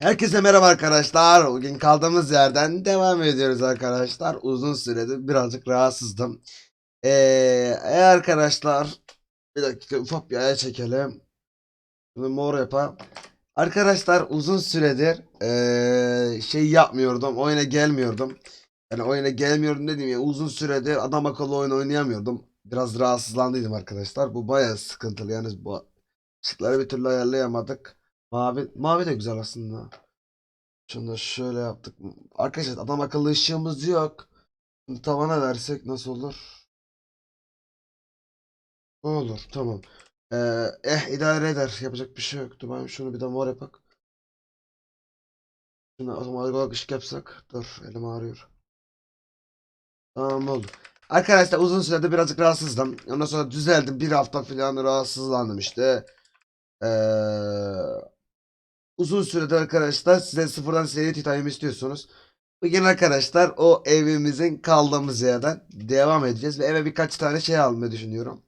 Herkese merhaba arkadaşlar. Bugün kaldığımız yerden devam ediyoruz arkadaşlar. Uzun süredir birazcık rahatsızdım. Ee, e arkadaşlar bir dakika ufak bir aya çekelim. Bunu mor yapalım. Arkadaşlar uzun süredir ee, şey yapmıyordum. Oyuna gelmiyordum. Yani oyuna gelmiyordum dediğim ya uzun süredir adam akıllı oyun oynayamıyordum. Biraz rahatsızlandıydım arkadaşlar. Bu bayağı sıkıntılı. Yani bu ışıkları bir türlü ayarlayamadık. Mavi, mavi de güzel aslında. Şunu da şöyle yaptık. Arkadaşlar adam akıllı ışığımız yok. Bunu tavana versek nasıl olur? Olur tamam. Ee, eh idare eder. Yapacak bir şey yok. Dur ben şunu bir de mor yapak. Şunu otomatik olarak ışık yapsak. Dur elim ağrıyor. Tamam oldu. Arkadaşlar uzun süredir birazcık rahatsızdım. Ondan sonra düzeldim. Bir hafta falan rahatsızlandım işte. Ee, uzun süredir arkadaşlar size sıfırdan seri titanyum istiyorsunuz. Bugün arkadaşlar o evimizin kaldığımız yerden devam edeceğiz ve eve birkaç tane şey almayı düşünüyorum.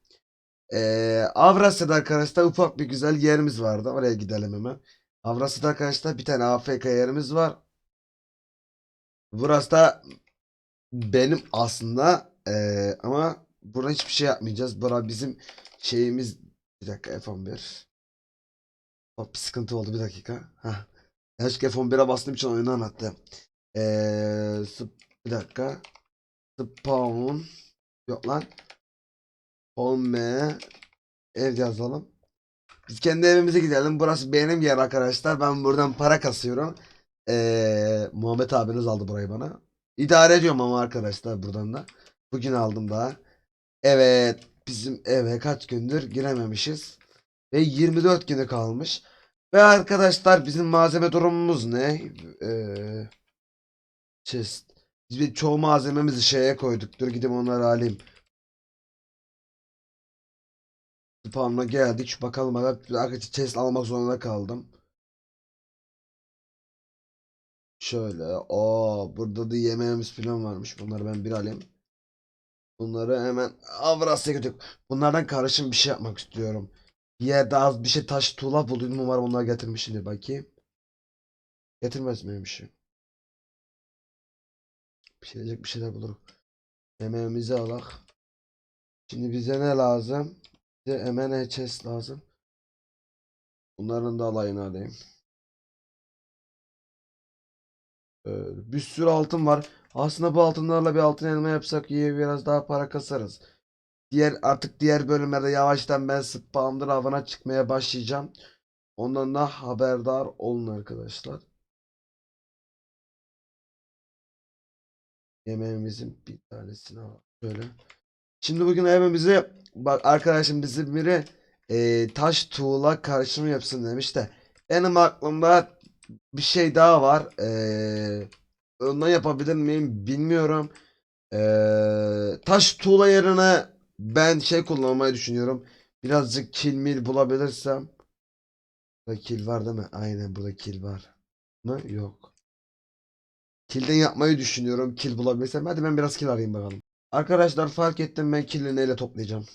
Ee, Avrasya'da arkadaşlar ufak bir güzel yerimiz vardı. Oraya gidelim hemen. Avrasya'da arkadaşlar bir tane AFK yerimiz var. Burası da benim aslında ee, ama burada hiçbir şey yapmayacağız. Bura bizim şeyimiz bir dakika F11 Bak bir sıkıntı oldu bir dakika. Heh. Keşke F11'e bastığım için oyunu anlattı. Ee, bir dakika. Spawn yok lan. Home ev yazalım. Biz kendi evimize gidelim. Burası benim yer arkadaşlar. Ben buradan para kasıyorum. Ee, Muhammed abiniz aldı burayı bana. İdare ediyorum ama arkadaşlar buradan da. Bugün aldım daha. Evet. Bizim eve kaç gündür girememişiz. Ve 24 günü kalmış. Ve arkadaşlar bizim malzeme durumumuz ne? Ee, chest. Biz bir çoğu malzememizi şeye koyduk. Dur gidip onları alayım. Spawn'a geldik. Bakalım. Arkadaşlar chest almak zorunda kaldım. Şöyle. o burada da yemeğimiz falan varmış. Bunları ben bir alayım. Bunları hemen Avrasya'ya götürdük. Bunlardan karışım bir şey yapmak istiyorum. Yerde az bir şey taş tuğla buldum. Umarım onlar getirmişimdir. Bakayım. Getirmez miymişim? Bir şey diyecek bir şeyler bulurum. Yemeğimizi alak. Şimdi bize ne lazım? Bize chest lazım. Bunların da alayını alayım. Ee, bir sürü altın var. Aslında bu altınlarla bir altın elma yapsak iyi biraz daha para kasarız. Diğer artık diğer bölümlerde yavaştan ben spamdır avına çıkmaya başlayacağım. Ondan da haberdar olun arkadaşlar. Yemeğimizin bir tanesini al. Şöyle. Şimdi bugün evimizi bak arkadaşım bizim biri e, taş tuğla karışımı yapsın demiş de benim aklımda bir şey daha var. E, ondan yapabilir miyim bilmiyorum. E, taş tuğla yerine ben şey kullanmayı düşünüyorum. Birazcık kil mil bulabilirsem. Burada kil var değil mi? Aynen burada kil var. Mı? Yok. Kilden yapmayı düşünüyorum. Kil bulabilirsem. Hadi ben biraz kil arayayım bakalım. Arkadaşlar fark ettim ben kili neyle toplayacağım.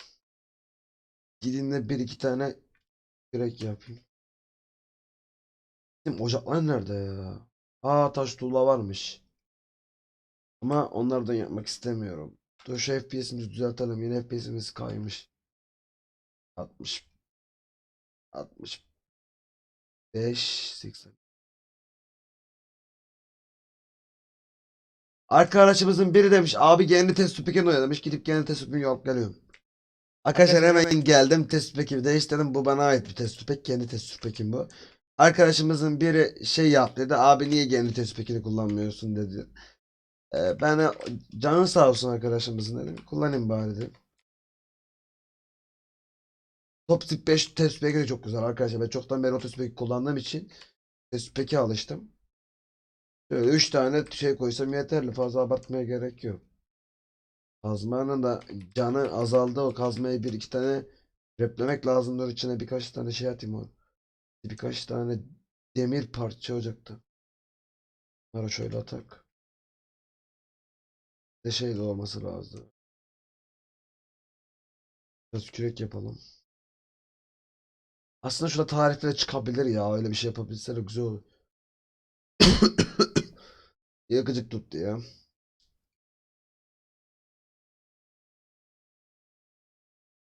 Gidin de bir iki tane kürek yapayım. Bizim ocaklar nerede ya? Aa taş tuğla varmış. Ama onlardan yapmak istemiyorum. Dur şu FPS'imizi düzeltelim. Yine FPS'imiz kaymış. 60 65 80 Arkadaşımızın biri demiş abi kendi test tüpekini oyna demiş. Gidip kendi test tüpekini alıp geliyorum. Arkadaşlar hemen geldim. Test tüpekimi değiştirdim. Bu bana ait bir test tüpek. Kendi test tüpekim bu. Arkadaşımızın biri şey yaptı dedi. Abi niye kendi test tüpekini kullanmıyorsun dedi. Ee, ben canın sağ olsun arkadaşımızın dedim. Kullanayım bari dedim. Top tip 5 test peki de çok güzel arkadaşlar. Ben çoktan beri o test peki kullandığım için test peki alıştım. Şöyle 3 tane şey koysam yeterli. Fazla abartmaya gerek yok. Kazmanın da canı azaldı. O kazmayı bir iki tane replemek lazımdır. İçine birkaç tane şey atayım o. Birkaç tane demir parça olacaktı. Bunları şöyle atak. De şey de olması lazım. Biraz kürek yapalım. Aslında şurada tarifle çıkabilir ya. Öyle bir şey yapabilse güzel olur. Yakıcık tuttu ya.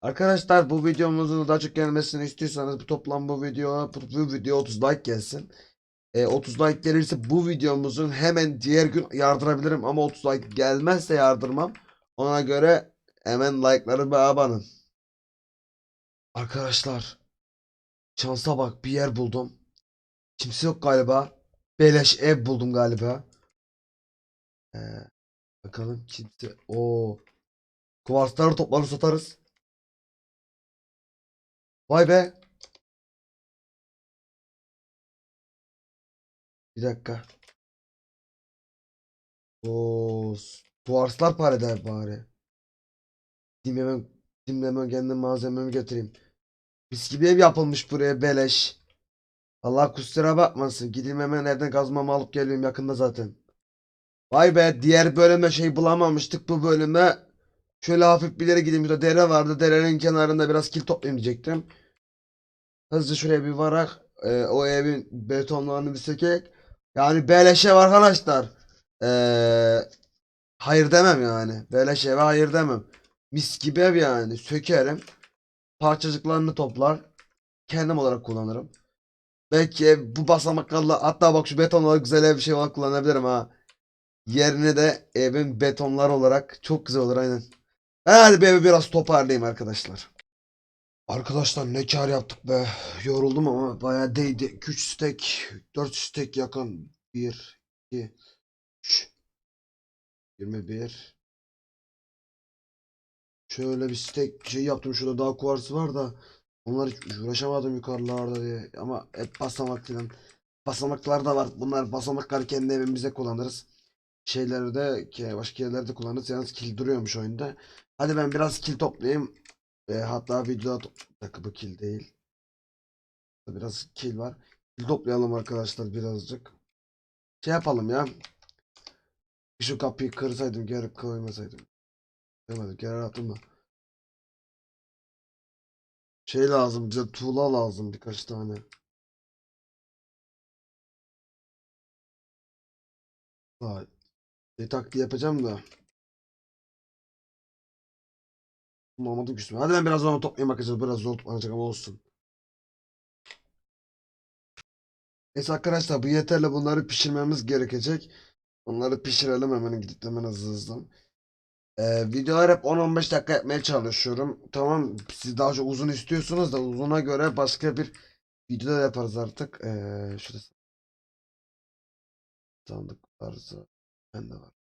Arkadaşlar bu videomuzun daha çok gelmesini istiyorsanız bu toplam bu video bu, bu video 30 like gelsin. E, 30 like gelirse bu videomuzun hemen diğer gün yardırabilirim ama 30 like gelmezse yardırmam. Ona göre hemen like'ları abanın. Arkadaşlar şansa bak bir yer buldum. Kimse yok galiba. Beleş ev buldum galiba. Ee, bakalım kimse. O kuvarsları toplarız satarız. Vay be. Bir dakika. O kuvarslar para eder bari. Gideyim hemen, gideyim hemen kendim malzememi getireyim. Mis gibi ev yapılmış buraya beleş. Allah kusura bakmasın. Gideyim hemen evden kazmamı alıp geliyorum yakında zaten. Vay be diğer bölüme şey bulamamıştık bu bölüme. Şöyle hafif bir yere gideyim. Şurada dere vardı. Derenin kenarında biraz kil toplayayım diyecektim. Hızlı şuraya bir varak. e, o evin betonlarını bir sökek. Yani beleşe arkadaşlar. Eee hayır demem yani. Beleş eve hayır demem. Mis gibi ev yani. Sökerim. Parçacıklarını toplar. Kendim olarak kullanırım. Belki bu basamaklarla hatta bak şu betonlar güzel ev bir şey olarak kullanabilirim ha. Yerine de evin betonlar olarak çok güzel olur aynen. Hadi bir evi biraz toparlayayım arkadaşlar. Arkadaşlar ne kar yaptık be. Yoruldum ama bayağı değdi. 3 stek, 4 stek yakın. 1, 2, 3, 21. Şöyle bir stek şey yaptım. Şurada daha kuvarsı var da. Onlar hiç uğraşamadım yukarılarda diye. Ama hep basamak filan. Basamaklar da var. Bunlar basamakları kendi evimizde kullanırız. Şeyleri de başka yerlerde kullanırız. Yalnız kil duruyormuş oyunda. Hadi ben biraz kil toplayayım. E, hatta videoda to- Bir dakika bu kil değil. Biraz kil var. Kil toplayalım arkadaşlar birazcık. Şey yapalım ya. Şu kapıyı kırsaydım geri koymasaydım. Demedim geri attım da. Şey lazım bize tuğla lazım birkaç tane. Vay. Bir taktiği yapacağım da. Bulamadım üstüme. Hadi ben biraz onu toplayayım bakacağız. Biraz zor toplanacak ama olsun. Neyse arkadaşlar bu yeterli. Bunları pişirmemiz gerekecek. Onları pişirelim hemen gidip hemen hızlı hızlı. Ee, videolar hep 10-15 dakika yapmaya çalışıyorum. Tamam siz daha çok uzun istiyorsunuz da uzuna göre başka bir video yaparız artık. Ee, şurada sandık varsa bende var.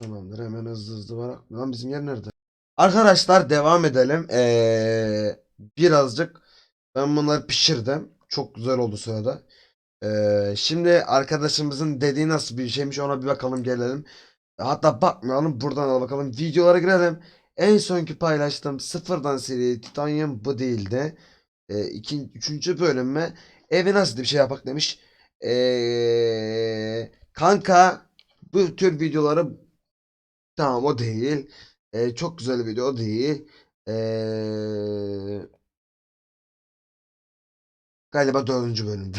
Tamamdır hemen hızlı hızlı var. Lan bizim yer nerede? Arkadaşlar devam edelim. Ee, birazcık ben bunları pişirdim. Çok güzel oldu sırada. Ee, şimdi arkadaşımızın dediği nasıl bir şeymiş ona bir bakalım gelelim. Hatta bakmayalım buradan al bakalım. Videolara girelim. En sonki paylaştığım sıfırdan seri titanyum bu değildi. Ee, ikinci, üçüncü bölümme evi nasıl bir şey yapak demiş. Ee, kanka bu tür videoları tamam o değil. Ee, çok güzel bir video o değil. Ee, galiba dördüncü bölümde.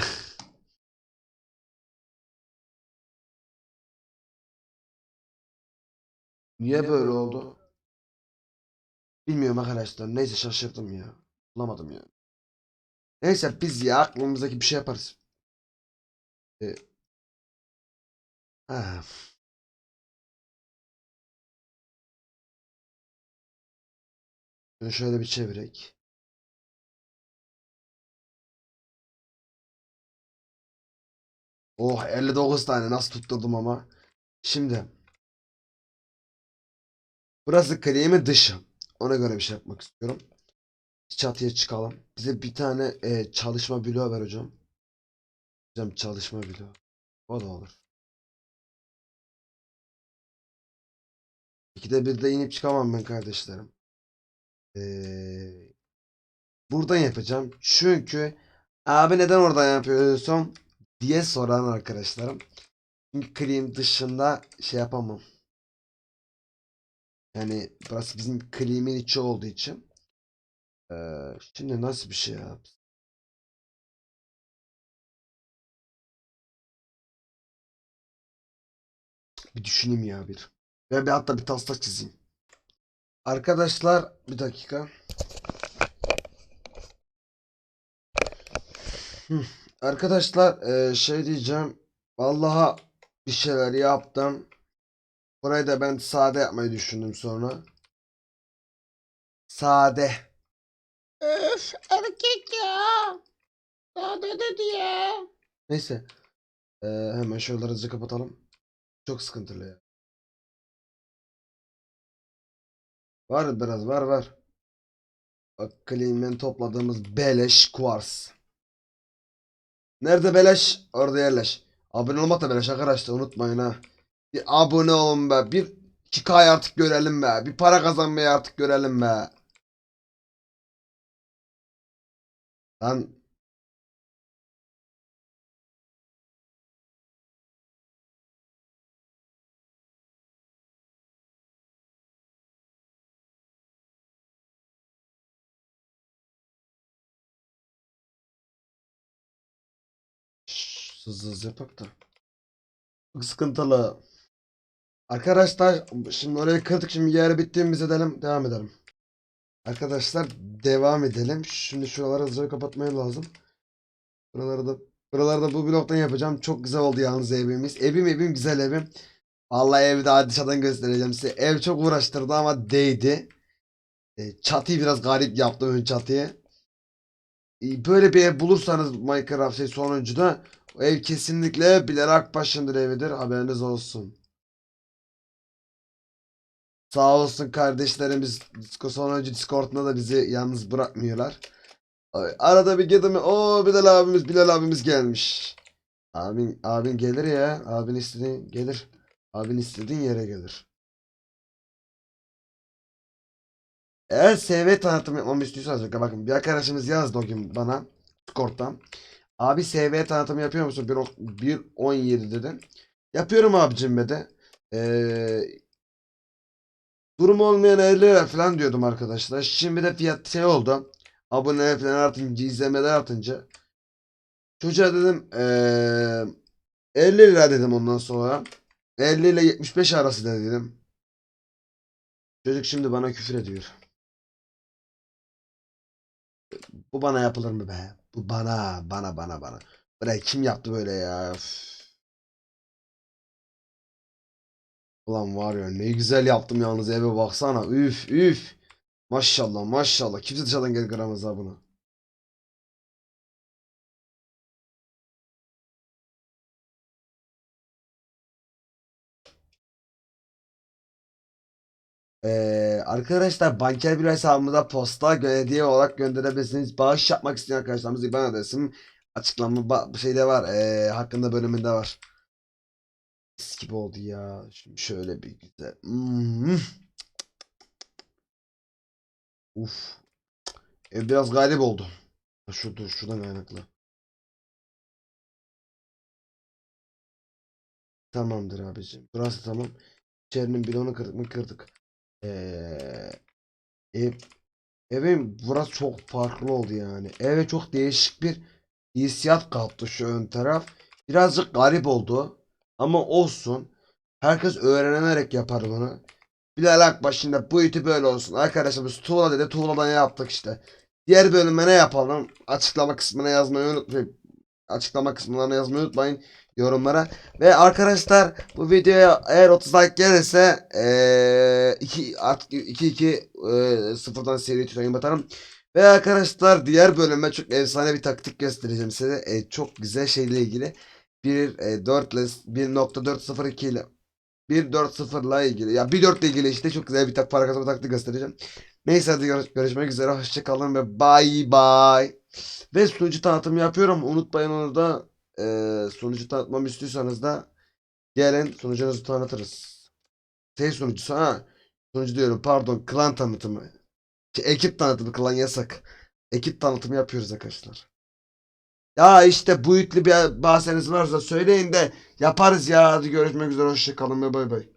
Niye böyle oldu? Bilmiyorum arkadaşlar. Neyse şaşırdım ya. Bulamadım ya. Neyse biz ya aklımızdaki bir şey yaparız. Ee, ha. Şunu şöyle bir çevirek. Oh 59 tane nasıl tutturdum ama. Şimdi. Burası kliğimin dışı. Ona göre bir şey yapmak istiyorum. Çatıya çıkalım. Bize bir tane e, çalışma bloğu ver hocam. Hocam çalışma bloğu. O da olur. İkide bir de inip çıkamam ben kardeşlerim. Ee, buradan yapacağım. Çünkü abi neden oradan yapıyorsun diye soran arkadaşlarım. Çünkü clean dışında şey yapamam. Yani burası bizim clean'in içi olduğu için. Ee, şimdi nasıl bir şey yap? Bir düşüneyim ya bir. Ve bir hatta bir taslak çizeyim. Arkadaşlar bir dakika. Arkadaşlar eee, şey diyeceğim. Vallahi bir şeyler yaptım. Burayı da ben sade yapmayı düşündüm sonra. Sade. Öf erkek ya. Da dedi ya. Neyse. Eee, hemen şuraları kapatalım. Çok sıkıntılı ya. Var biraz var var. Bak topladığımız beleş kuvars. Nerede beleş? Orada yerleş. Abone olmak da beleş arkadaşlar unutmayın ha. Bir abone olun be. Bir 2K artık görelim be. Bir para kazanmayı artık görelim be. Lan hızlı hızlı yapak da. Çok sıkıntılı. Arkadaşlar şimdi orayı kırdık şimdi yeri bittiğimiz edelim devam edelim. Arkadaşlar devam edelim. Şimdi şuraları hızlıca kapatmaya lazım. Buraları da buraları da bu bloktan yapacağım. Çok güzel oldu yalnız evimiz. Evim evim güzel evim. Vallahi evi daha dışarıdan göstereceğim size. Ev çok uğraştırdı ama değdi. E, Çatıyı biraz garip yaptım ön çatıyı. E, Böyle bir ev bulursanız Minecraft şey sonuncuda o ev kesinlikle Bilal Akbaş'ındır evidir. Haberiniz olsun. Sağ olsun kardeşlerimiz Disco sonuncu Discord'unda da bizi yalnız bırakmıyorlar. Arada bir girdim. O Bilal abimiz Bilal abimiz gelmiş. Abin abin gelir ya. Abin istediğin gelir. Abin istediğin yere gelir. Eğer SV tanıtım yapmamı istiyorsanız bakın bir arkadaşımız yazdı o gün bana Discord'dan. Abi SV tanıtımı yapıyor musun? 1.17 dedim. Yapıyorum abicim dedi. Ee, durumu olmayan 50 lira falan diyordum arkadaşlar. Şimdi de fiyat şey oldu. Aboneler falan artınca, izlemeler artınca. Çocuğa dedim ee, 50 lira dedim ondan sonra. 50 ile 75 arası dedim. Çocuk şimdi bana küfür ediyor. Bu bana yapılır mı be? Bu bana, bana, bana, bana. Bre kim yaptı böyle ya? Üf. Ulan var ya ne güzel yaptım yalnız eve baksana. Üf üf. Maşallah maşallah. Kimse dışarıdan gel kıramaz ha bunu. Ee, arkadaşlar banker bir hesabımıza posta hediye olarak gönderebilirsiniz. Bağış yapmak isteyen arkadaşlarımız IBAN adresim açıklama şeyde var. ee, hakkında bölümünde var. Mis gibi oldu ya. Şimdi şöyle bir güzel. Hmm. Uf. Ev biraz galip oldu. Şu dur şuradan kaynaklı. Tamamdır abicim. Burası tamam. İçerinin bloğunu kırdık mı kırdık. Ee, ev, evim burası çok farklı oldu yani. Eve çok değişik bir hissiyat kattı şu ön taraf. Birazcık garip oldu. Ama olsun. Herkes öğrenerek yapar bunu. Bilal Akbaş'ın bu iti böyle olsun. Arkadaşımız tuğla dedi. Tuğladan yaptık işte. Diğer bölüme ne yapalım? Açıklama kısmına yazmayı unutmayın. Açıklama kısmına yazmayı unutmayın yorumlara. Ve arkadaşlar bu videoya eğer 30 like gelirse eee 2 artık 2 2 sıfırdan seri tutayım batarım. Ve arkadaşlar diğer bölüme çok efsane bir taktik göstereceğim size. E, çok güzel şeyle ilgili. Bir e, 4 ile 1.402 ile 1.40 ile ilgili ya 1.4 ile ilgili işte çok güzel bir tak para kazanma taktiği göstereceğim. Neyse hadi görüş- görüşmek üzere. Hoşçakalın ve bye bye. Ve sunucu tanıtımı yapıyorum. Unutmayın onu da eee sunucu tanıtmamı istiyorsanız da gelin sunucunuzu tanıtırız. Şey sunucusu ha. Sunucu diyorum pardon klan tanıtımı. Şey, ekip tanıtımı klan yasak. Ekip tanıtımı yapıyoruz arkadaşlar. Ya işte bu yüklü bir bahseniz varsa söyleyin de yaparız ya. Hadi görüşmek üzere. Hoşçakalın bay bay.